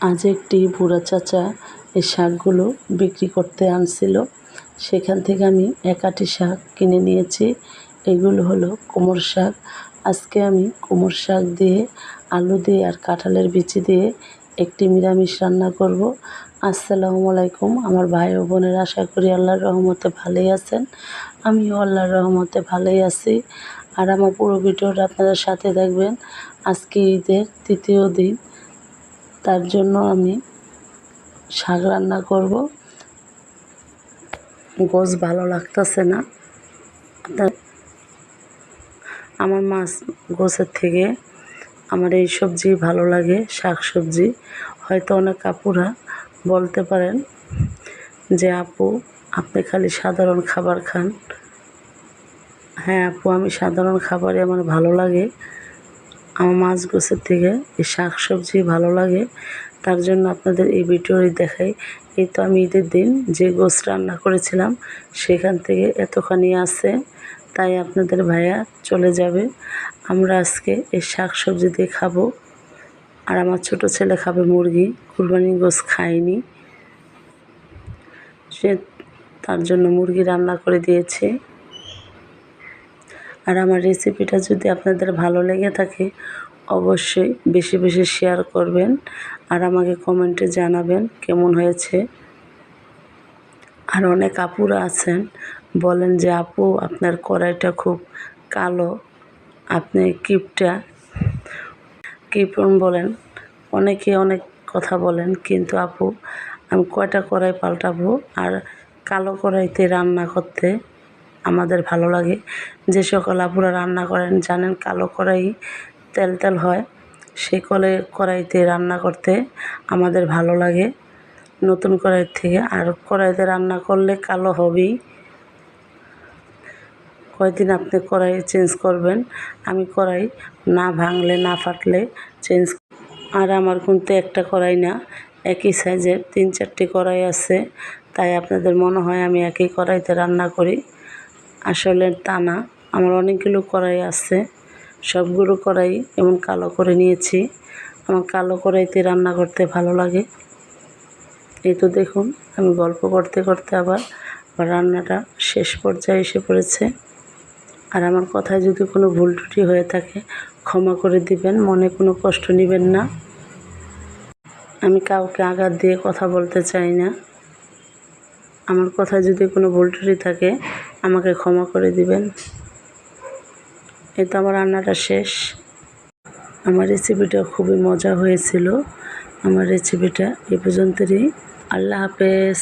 আজ একটি বুড়া চাচা এই শাকগুলো বিক্রি করতে আনছিল। সেখান থেকে আমি এক আঁটি শাক কিনে নিয়েছি। এগুলো হলো কোমর শাক। আজকে আমি কুমড়ো শাক দিয়ে, আলু দিয়ে আর কাঁঠালের বিচি দিয়ে একটি নিরামিষ রান্না করব। আসসালামু আলাইকুম আমার ভাই ও বোনের আশা করি আল্লাহর রহমতে ভালোই আছেন। আমিও আল্লাহর রহমতে ভালোই আছি। আর আমার পুরো ভিডিওটা আপনাদের সাথে দেখবেন। আজকে ঈদের তৃতীয় দিন। তার জন্য আমি শাক রান্না করব। গোছ ভালো লাগতেছে না। আমার মাছ গোছের থেকে আমার এই সবজি ভালো লাগে, শাক সবজি। হয়তো অনেক আপুরা বলতে পারেন যে, আপু, আপনি খালি সাধারণ খাবার খান। হ্যাঁ আপু, আমি সাধারণ খাবারই আমার ভালো লাগে। আমার মাছ গোছের থেকে এই শাক সবজি ভালো লাগে। তার জন্য আপনাদের এই ভিডিওই দেখাই। এই তো আমি ঈদের দিন যে গোছ রান্না করেছিলাম, সেখান থেকে এতখানি আছে, তাই আপনাদের ভাইয়া চলে যাবে। আমরা আজকে এই শাক সবজি দিয়ে খাব। আর আমার ছোট ছেলে খাবে মুরগি কুরবানি গোছ খায়নি। সে তার জন্য মুরগি রান্না করে দিয়েছে। আর আমার রেসিপিটা যদি আপনাদের ভালো লেগে থাকে, অবশ্যই বেশি বেশি শেয়ার করবেন আর আমাকে কমেন্টে জানাবেন কেমন হয়েছে। আর অনেক আপুরা আছেন, বলেন যে, আপু, আপনার কড়াইটা খুব কালো, আপনি কিপটা কিপন বলেন, অনেকে অনেক কথা বলেন, কিন্তু আপু, আমি কয়টা কড়াই পাল্টাবো আর কালো কড়াইতে রান্না করতে? আমাদের ভালো লাগে। যে সকল আপুরা রান্না করেন, জানেন কালো কড়াই তেল তেল হয়, সেই কলে কড়াইতে রান্না করতে আমাদের ভালো লাগে। নতুন কড়াইয়ের থেকে আর কড়াইতে রান্না করলে কালো হবেই। কয়দিন আপনি কড়াই চেঞ্জ করবেন? আমি কড়াই না ভাঙলে, না ফাটলে চেঞ্জ আর আমার কিন্তু একটা কড়াই না, একই সাইজের তিন চারটি কড়াই আছে। তাই আপনাদের মনে হয় আমি একই কড়াইতে রান্না করি। আসলে তা না। আমার অনেকগুলো কড়াই আছে। সবগুলো কড়াই এমন কালো করে নিয়েছি। আমার কালো কড়াইতে রান্না করতে ভালো লাগে। এই তো দেখুন, আমি গল্প করতে করতে আবার রান্নাটা শেষ পর্যায়ে এসে পড়েছে। আর আমার কথায় যদি কোনো ভুল ত্রুটি হয়ে থাকে, ক্ষমা করে দিবেন, মনে কোনো কষ্ট নেবেন না। আমি কাউকে আঘাত দিয়ে কথা বলতে চাই না। আমার কথায় যদি কোনো ভুল ত্রুটি থাকে আমাকে ক্ষমা করে দিবেন। এই তো আমার রান্নাটা শেষ। আমার রেসিপিটা খুবই মজা হয়েছিল। আমার রেসিপিটা এ পর্যন্তই। আল্লাহ হাফেজ।